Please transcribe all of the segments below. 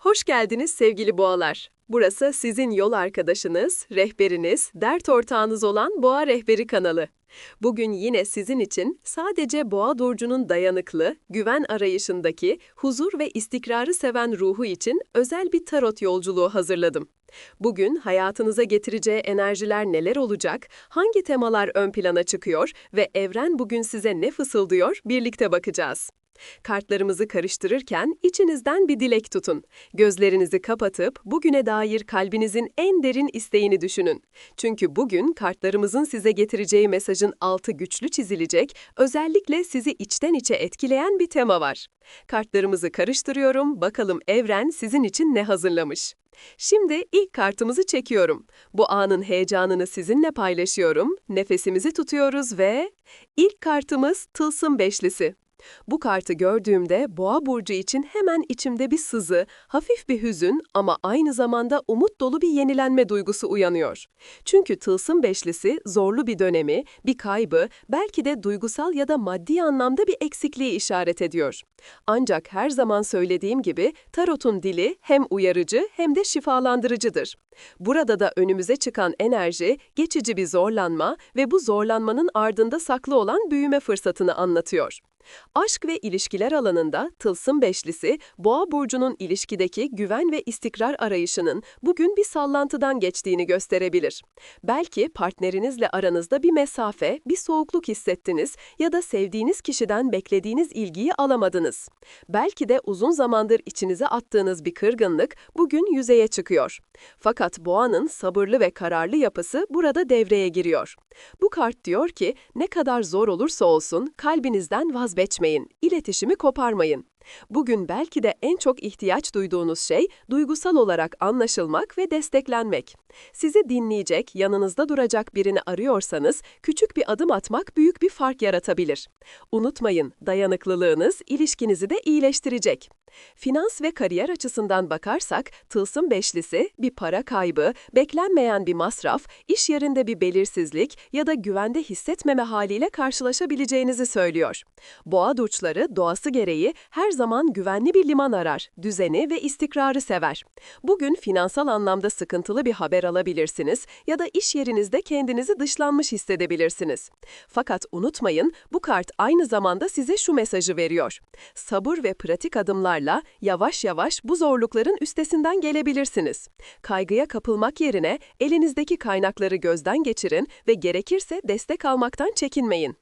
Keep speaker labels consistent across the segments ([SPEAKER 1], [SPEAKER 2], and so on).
[SPEAKER 1] Hoş geldiniz sevgili boğalar. Burası sizin yol arkadaşınız, rehberiniz, dert ortağınız olan Boğa Rehberi kanalı. Bugün yine sizin için sadece boğa burcunun dayanıklı, güven arayışındaki, huzur ve istikrarı seven ruhu için özel bir tarot yolculuğu hazırladım. Bugün hayatınıza getireceği enerjiler neler olacak, hangi temalar ön plana çıkıyor ve evren bugün size ne fısıldıyor birlikte bakacağız. Kartlarımızı karıştırırken içinizden bir dilek tutun. Gözlerinizi kapatıp bugüne dair kalbinizin en derin isteğini düşünün. Çünkü bugün kartlarımızın size getireceği mesajın altı güçlü çizilecek, özellikle sizi içten içe etkileyen bir tema var. Kartlarımızı karıştırıyorum, bakalım evren sizin için ne hazırlamış. Şimdi ilk kartımızı çekiyorum. Bu anın heyecanını sizinle paylaşıyorum. Nefesimizi tutuyoruz ve ilk kartımız Tılsım Beşlisi. Bu kartı gördüğümde Boğa burcu için hemen içimde bir sızı, hafif bir hüzün ama aynı zamanda umut dolu bir yenilenme duygusu uyanıyor. Çünkü tılsım beşlisi zorlu bir dönemi, bir kaybı, belki de duygusal ya da maddi anlamda bir eksikliği işaret ediyor. Ancak her zaman söylediğim gibi tarotun dili hem uyarıcı hem de şifalandırıcıdır. Burada da önümüze çıkan enerji geçici bir zorlanma ve bu zorlanmanın ardında saklı olan büyüme fırsatını anlatıyor. Aşk ve ilişkiler alanında Tılsım Beşlisi, Boğa burcunun ilişkideki güven ve istikrar arayışının bugün bir sallantıdan geçtiğini gösterebilir. Belki partnerinizle aranızda bir mesafe, bir soğukluk hissettiniz ya da sevdiğiniz kişiden beklediğiniz ilgiyi alamadınız. Belki de uzun zamandır içinize attığınız bir kırgınlık bugün yüzeye çıkıyor. Fakat Boğa'nın sabırlı ve kararlı yapısı burada devreye giriyor. Bu kart diyor ki ne kadar zor olursa olsun kalbinizden vazgeçmeyin, iletişimi koparmayın. Bugün belki de en çok ihtiyaç duyduğunuz şey duygusal olarak anlaşılmak ve desteklenmek. Sizi dinleyecek, yanınızda duracak birini arıyorsanız küçük bir adım atmak büyük bir fark yaratabilir. Unutmayın, dayanıklılığınız ilişkinizi de iyileştirecek. Finans ve kariyer açısından bakarsak, tılsım beşlisi bir para kaybı, beklenmeyen bir masraf, iş yerinde bir belirsizlik ya da güvende hissetmeme haliyle karşılaşabileceğinizi söylüyor. Boğa burçları doğası gereği her zaman güvenli bir liman arar, düzeni ve istikrarı sever. Bugün finansal anlamda sıkıntılı bir haber alabilirsiniz ya da iş yerinizde kendinizi dışlanmış hissedebilirsiniz. Fakat unutmayın, bu kart aynı zamanda size şu mesajı veriyor. Sabır ve pratik adımlar adımlarla yavaş yavaş bu zorlukların üstesinden gelebilirsiniz. Kaygıya kapılmak yerine elinizdeki kaynakları gözden geçirin ve gerekirse destek almaktan çekinmeyin.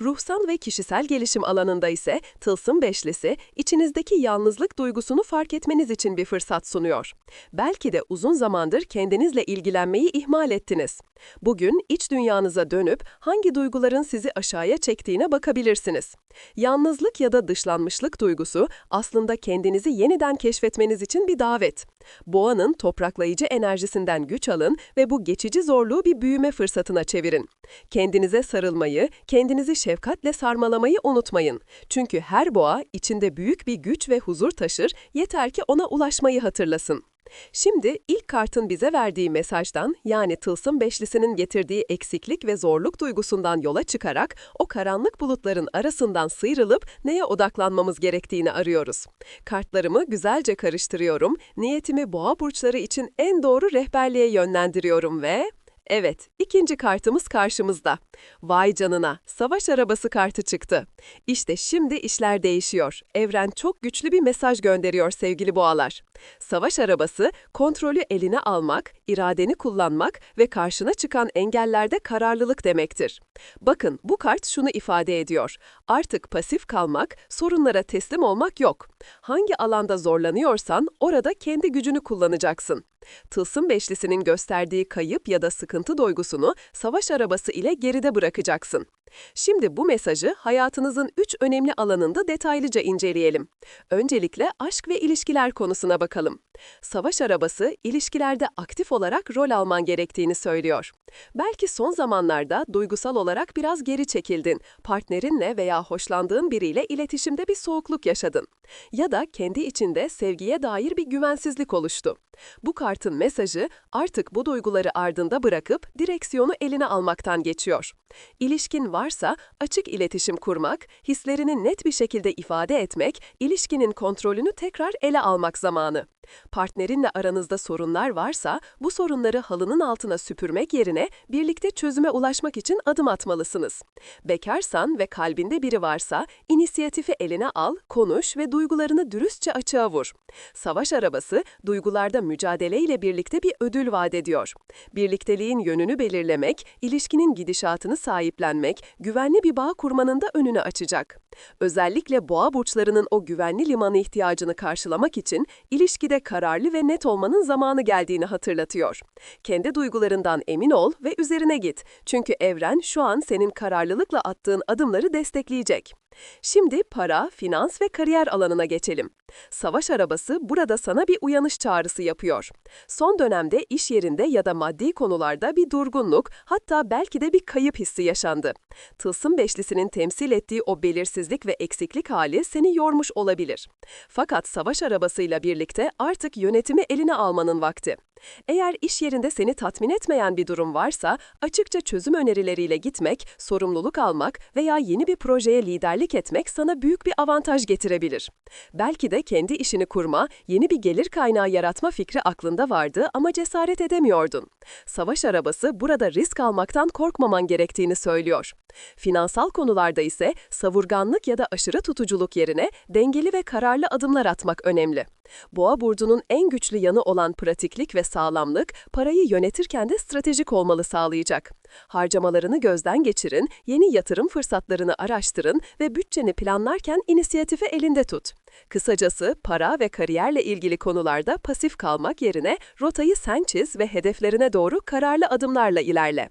[SPEAKER 1] Ruhsal ve kişisel gelişim alanında ise tılsım beşlisi, içinizdeki yalnızlık duygusunu fark etmeniz için bir fırsat sunuyor. Belki de uzun zamandır kendinizle ilgilenmeyi ihmal ettiniz. Bugün iç dünyanıza dönüp hangi duyguların sizi aşağıya çektiğine bakabilirsiniz. Yalnızlık ya da dışlanmışlık duygusu aslında kendinizi yeniden keşfetmeniz için bir davet. Boğanın topraklayıcı enerjisinden güç alın ve bu geçici zorluğu bir büyüme fırsatına çevirin. Kendinize sarılmayı, kendinizi şefkatle sarmalamayı unutmayın. Çünkü her boğa içinde büyük bir güç ve huzur taşır, yeter ki ona ulaşmayı hatırlasın. Şimdi ilk kartın bize verdiği mesajdan yani tılsım beşlisinin getirdiği eksiklik ve zorluk duygusundan yola çıkarak o karanlık bulutların arasından sıyrılıp neye odaklanmamız gerektiğini arıyoruz. Kartlarımı güzelce karıştırıyorum, niyetimi boğa burçları için en doğru rehberliğe yönlendiriyorum ve... Evet, ikinci kartımız karşımızda. Vay canına, savaş arabası kartı çıktı. İşte şimdi işler değişiyor. Evren çok güçlü bir mesaj gönderiyor sevgili boğalar. Savaş arabası, kontrolü eline almak, iradeni kullanmak ve karşına çıkan engellerde kararlılık demektir. Bakın, bu kart şunu ifade ediyor. Artık pasif kalmak, sorunlara teslim olmak yok. Hangi alanda zorlanıyorsan orada kendi gücünü kullanacaksın. Tılsım beşlisinin gösterdiği kayıp ya da sıkıntı duygusunu savaş arabası ile geride bırakacaksın. Şimdi bu mesajı hayatınızın üç önemli alanında detaylıca inceleyelim. Öncelikle aşk ve ilişkiler konusuna bakalım. Savaş arabası, ilişkilerde aktif olarak rol alman gerektiğini söylüyor. Belki son zamanlarda duygusal olarak biraz geri çekildin, partnerinle veya hoşlandığın biriyle iletişimde bir soğukluk yaşadın. Ya da kendi içinde sevgiye dair bir güvensizlik oluştu. Bu kartın mesajı artık bu duyguları ardında bırakıp direksiyonu eline almaktan geçiyor. İlişkin var varsa açık iletişim kurmak, hislerini net bir şekilde ifade etmek, ilişkinin kontrolünü tekrar ele almak zamanı. Partnerinle aranızda sorunlar varsa bu sorunları halının altına süpürmek yerine birlikte çözüme ulaşmak için adım atmalısınız. Bekarsan ve kalbinde biri varsa inisiyatifi eline al, konuş ve duygularını dürüstçe açığa vur. Savaş arabası duygularda mücadeleyle birlikte bir ödül vaat ediyor. Birlikteliğin yönünü belirlemek, ilişkinin gidişatını sahiplenmek, güvenli bir bağ kurmanın da önünü açacak. Özellikle boğa burçlarının o güvenli limanı ihtiyacını karşılamak için ilişkide kararlı ve net olmanın zamanı geldiğini hatırlatıyor. Kendi duygularından emin ol ve üzerine git. Çünkü evren şu an senin kararlılıkla attığın adımları destekleyecek. Şimdi para, finans ve kariyer alanına geçelim. Savaş arabası burada sana bir uyanış çağrısı yapıyor. Son dönemde iş yerinde ya da maddi konularda bir durgunluk, hatta belki de bir kayıp hissi yaşandı. Tılsım beşlisinin temsil ettiği o belirsizlik ve eksiklik hali seni yormuş olabilir. Fakat savaş arabasıyla birlikte artık yönetimi eline almanın vakti. Eğer iş yerinde seni tatmin etmeyen bir durum varsa, açıkça çözüm önerileriyle gitmek, sorumluluk almak veya yeni bir projeye liderlik etmek sana büyük bir avantaj getirebilir. Belki de kendi işini kurma, yeni bir gelir kaynağı yaratma fikri aklında vardı ama cesaret edemiyordun. Savaş arabası burada risk almaktan korkmaman gerektiğini söylüyor. Finansal konularda ise savurganlık ya da aşırı tutuculuk yerine dengeli ve kararlı adımlar atmak önemli. Boğa burcunun en güçlü yanı olan pratiklik ve sağlamlık, parayı yönetirken de stratejik olmalı sağlayacak. Harcamalarını gözden geçirin, yeni yatırım fırsatlarını araştırın ve bütçeni planlarken inisiyatifi elinde tut. Kısacası para ve kariyerle ilgili konularda pasif kalmak yerine rotayı sen çiz ve hedeflerine doğru kararlı adımlarla ilerle.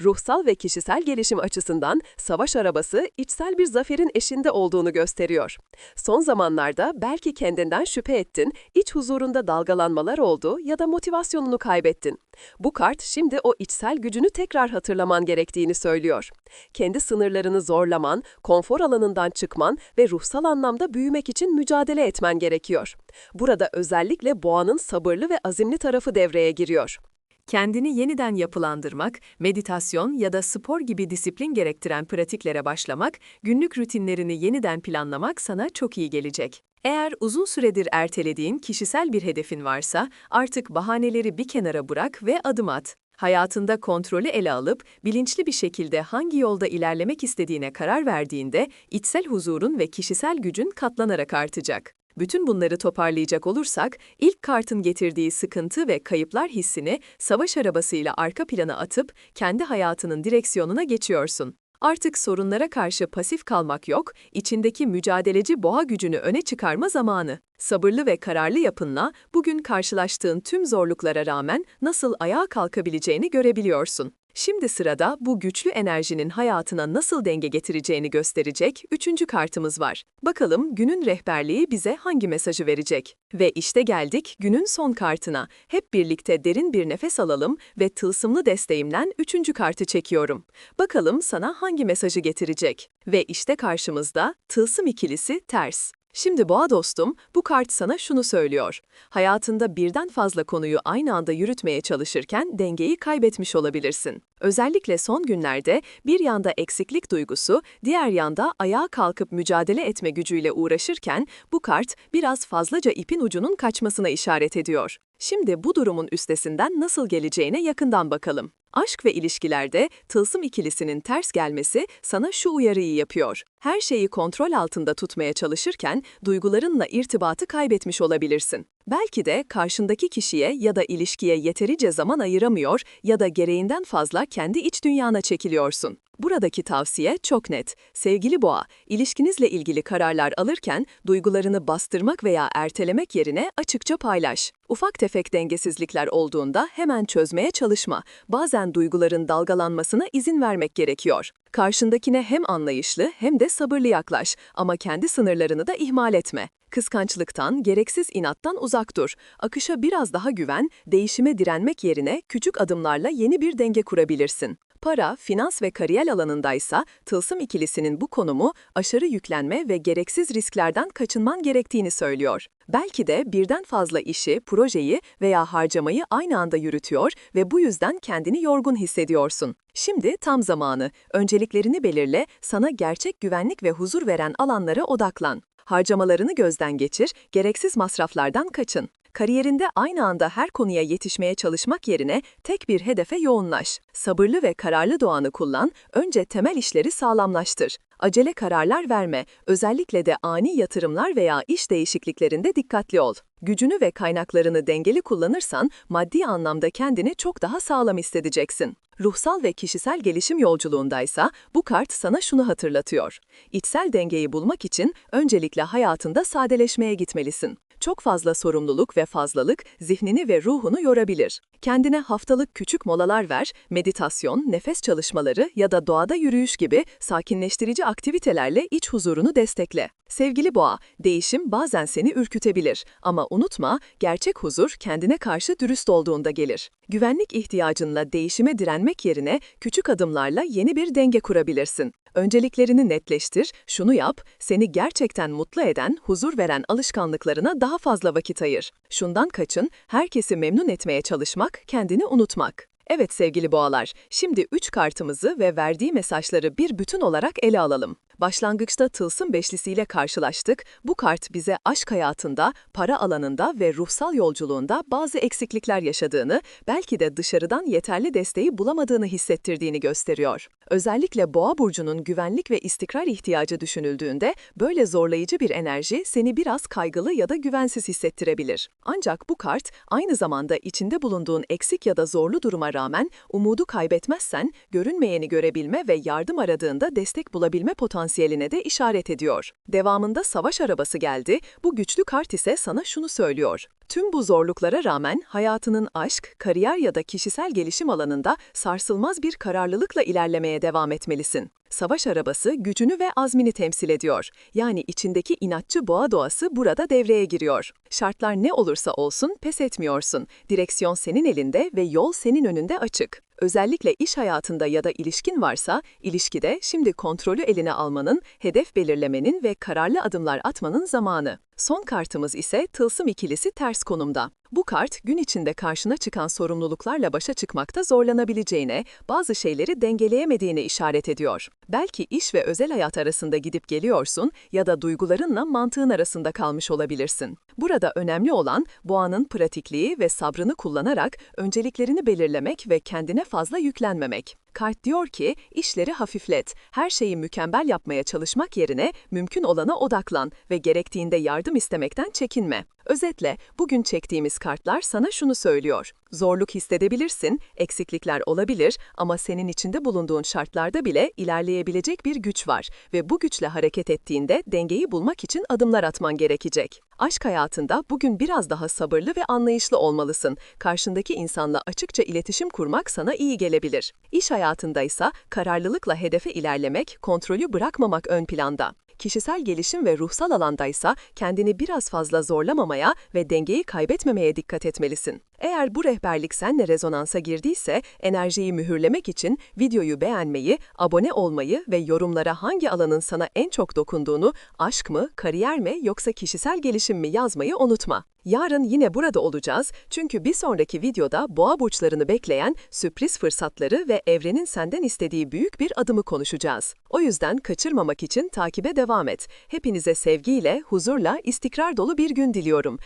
[SPEAKER 1] Ruhsal ve kişisel gelişim açısından savaş arabası içsel bir zaferin eşinde olduğunu gösteriyor. Son zamanlarda belki kendinden şüphe ettin, iç huzurunda dalgalanmalar oldu ya da motivasyonunu kaybettin. Bu kart şimdi o içsel gücünü tekrar hatırlaman gerektiğini söylüyor. Kendi sınırlarını zorlaman, konfor alanından çıkman ve ruhsal anlamda büyümek için mücadele etmen gerekiyor. Burada özellikle boğanın sabırlı ve azimli tarafı devreye giriyor.
[SPEAKER 2] Kendini yeniden yapılandırmak, meditasyon ya da spor gibi disiplin gerektiren pratiklere başlamak, günlük rutinlerini yeniden planlamak sana çok iyi gelecek. Eğer uzun süredir ertelediğin kişisel bir hedefin varsa, artık bahaneleri bir kenara bırak ve adım at. Hayatında kontrolü ele alıp bilinçli bir şekilde hangi yolda ilerlemek istediğine karar verdiğinde içsel huzurun ve kişisel gücün katlanarak artacak. Bütün bunları toparlayacak olursak, ilk kartın getirdiği sıkıntı ve kayıplar hissini savaş arabasıyla arka plana atıp kendi hayatının direksiyonuna geçiyorsun. Artık sorunlara karşı pasif kalmak yok, içindeki mücadeleci boğa gücünü öne çıkarma zamanı. Sabırlı ve kararlı yapınla bugün karşılaştığın tüm zorluklara rağmen nasıl ayağa kalkabileceğini görebiliyorsun. Şimdi sırada bu güçlü enerjinin hayatına nasıl denge getireceğini gösterecek üçüncü kartımız var. Bakalım günün rehberliği bize hangi mesajı verecek? Ve işte geldik günün son kartına. Hep birlikte derin bir nefes alalım ve tılsımlı desteğimden üçüncü kartı çekiyorum. Bakalım sana hangi mesajı getirecek? Ve işte karşımızda tılsım ikilisi ters. Şimdi boğa dostum, bu kart sana şunu söylüyor. Hayatında birden fazla konuyu aynı anda yürütmeye çalışırken dengeyi kaybetmiş olabilirsin. Özellikle son günlerde bir yanda eksiklik duygusu, diğer yanda ayağa kalkıp mücadele etme gücüyle uğraşırken bu kart biraz fazlaca ipin ucunun kaçmasına işaret ediyor. Şimdi bu durumun üstesinden nasıl geleceğine yakından bakalım. Aşk ve ilişkilerde tılsım ikilisinin ters gelmesi sana şu uyarıyı yapıyor. Her şeyi kontrol altında tutmaya çalışırken duygularınla irtibatı kaybetmiş olabilirsin. Belki de karşındaki kişiye ya da ilişkiye yeterince zaman ayıramıyor ya da gereğinden fazla kendi iç dünyana çekiliyorsun. Buradaki tavsiye çok net. Sevgili boğa, ilişkinizle ilgili kararlar alırken duygularını bastırmak veya ertelemek yerine açıkça paylaş. Ufak tefek dengesizlikler olduğunda hemen çözmeye çalışma. Bazen duyguların dalgalanmasına izin vermek gerekiyor. Karşındakine hem anlayışlı hem de sabırlı yaklaş ama kendi sınırlarını da ihmal etme. Kıskançlıktan, gereksiz inattan uzak dur. Akışa biraz daha güven, değişime direnmek yerine küçük adımlarla yeni bir denge kurabilirsin. Para, finans ve kariyer alanındaysa tılsım ikilisinin bu konumu aşırı yüklenme ve gereksiz risklerden kaçınman gerektiğini söylüyor. Belki de birden fazla işi, projeyi veya harcamayı aynı anda yürütüyor ve bu yüzden kendini yorgun hissediyorsun. Şimdi tam zamanı. Önceliklerini belirle, sana gerçek güvenlik ve huzur veren alanlara odaklan. Harcamalarını gözden geçir, gereksiz masraflardan kaçın. Kariyerinde aynı anda her konuya yetişmeye çalışmak yerine tek bir hedefe yoğunlaş. Sabırlı ve kararlı doğanı kullan, önce temel işleri sağlamlaştır. Acele kararlar verme, özellikle de ani yatırımlar veya iş değişikliklerinde dikkatli ol. Gücünü ve kaynaklarını dengeli kullanırsan, maddi anlamda kendini çok daha sağlam hissedeceksin. Ruhsal ve kişisel gelişim yolculuğundaysa bu kart sana şunu hatırlatıyor. İçsel dengeyi bulmak için öncelikle hayatında sadeleşmeye gitmelisin. Çok fazla sorumluluk ve fazlalık zihnini ve ruhunu yorabilir. Kendine haftalık küçük molalar ver, meditasyon, nefes çalışmaları ya da doğada yürüyüş gibi sakinleştirici aktivitelerle iç huzurunu destekle. Sevgili boğa, değişim bazen seni ürkütebilir ama unutma, gerçek huzur kendine karşı dürüst olduğunda gelir. Güvenlik ihtiyacınla değişime direnmek yerine küçük adımlarla yeni bir denge kurabilirsin. Önceliklerini netleştir, şunu yap, seni gerçekten mutlu eden, huzur veren alışkanlıklarına daha fazla vakit ayır. Şundan kaçın, herkesi memnun etmeye çalışmak, kendini unutmak. Evet sevgili boğalar, şimdi 3 kartımızı ve verdiği mesajları bir bütün olarak ele alalım. Başlangıçta tılsım beşlisiyle karşılaştık. Bu kart bize aşk hayatında, para alanında ve ruhsal yolculuğunda bazı eksiklikler yaşadığını, belki de dışarıdan yeterli desteği bulamadığını hissettirdiğini gösteriyor. Özellikle boğa burcunun güvenlik ve istikrar ihtiyacı düşünüldüğünde böyle zorlayıcı bir enerji seni biraz kaygılı ya da güvensiz hissettirebilir. Ancak bu kart aynı zamanda içinde bulunduğun eksik ya da zorlu duruma rağmen umudu kaybetmezsen görünmeyeni görebilme ve yardım aradığında destek bulabilme potansiyeline de işaret ediyor. Devamında savaş arabası geldi. Bu güçlü kart ise sana şunu söylüyor. Tüm bu zorluklara rağmen hayatının aşk, kariyer ya da kişisel gelişim alanında sarsılmaz bir kararlılıkla ilerlemeye devam etmelisin. Savaş arabası gücünü ve azmini temsil ediyor. Yani içindeki inatçı boğa doğası burada devreye giriyor. Şartlar ne olursa olsun pes etmiyorsun. Direksiyon senin elinde ve yol senin önünde açık. Özellikle iş hayatında ya da ilişkin varsa, ilişkide şimdi kontrolü eline almanın, hedef belirlemenin ve kararlı adımlar atmanın zamanı. Son kartımız ise tılsım ikilisi ters konumda. Bu kart gün içinde karşına çıkan sorumluluklarla başa çıkmakta zorlanabileceğine, bazı şeyleri dengeleyemediğine işaret ediyor. Belki iş ve özel hayat arasında gidip geliyorsun ya da duygularınla mantığın arasında kalmış olabilirsin. Burada önemli olan boğanın pratikliği ve sabrını kullanarak önceliklerini belirlemek ve kendine fazla yüklenmemek. Kart diyor ki, işleri hafiflet, her şeyi mükemmel yapmaya çalışmak yerine mümkün olana odaklan ve gerektiğinde yardım istemekten çekinme. Özetle, bugün çektiğimiz kartlar sana şunu söylüyor. Zorluk hissedebilirsin, eksiklikler olabilir ama senin içinde bulunduğun şartlarda bile ilerleyebilecek bir güç var ve bu güçle hareket ettiğinde dengeyi bulmak için adımlar atman gerekecek. Aşk hayatında bugün biraz daha sabırlı ve anlayışlı olmalısın. Karşındaki insanla açıkça iletişim kurmak sana iyi gelebilir. İş hayatında ise kararlılıkla hedefe ilerlemek, kontrolü bırakmamak ön planda. Kişisel gelişim ve ruhsal alandaysa kendini biraz fazla zorlamamaya ve dengeyi kaybetmemeye dikkat etmelisin. Eğer bu rehberlik seninle rezonansa girdiyse enerjiyi mühürlemek için videoyu beğenmeyi, abone olmayı ve yorumlara hangi alanın sana en çok dokunduğunu, aşk mı, kariyer mi yoksa kişisel gelişim mi yazmayı unutma. Yarın yine burada olacağız çünkü bir sonraki videoda boğa burçlarını bekleyen sürpriz fırsatları ve evrenin senden istediği büyük bir adımı konuşacağız. O yüzden kaçırmamak için takibe devam et. Hepinize sevgiyle, huzurla, istikrar dolu bir gün diliyorum.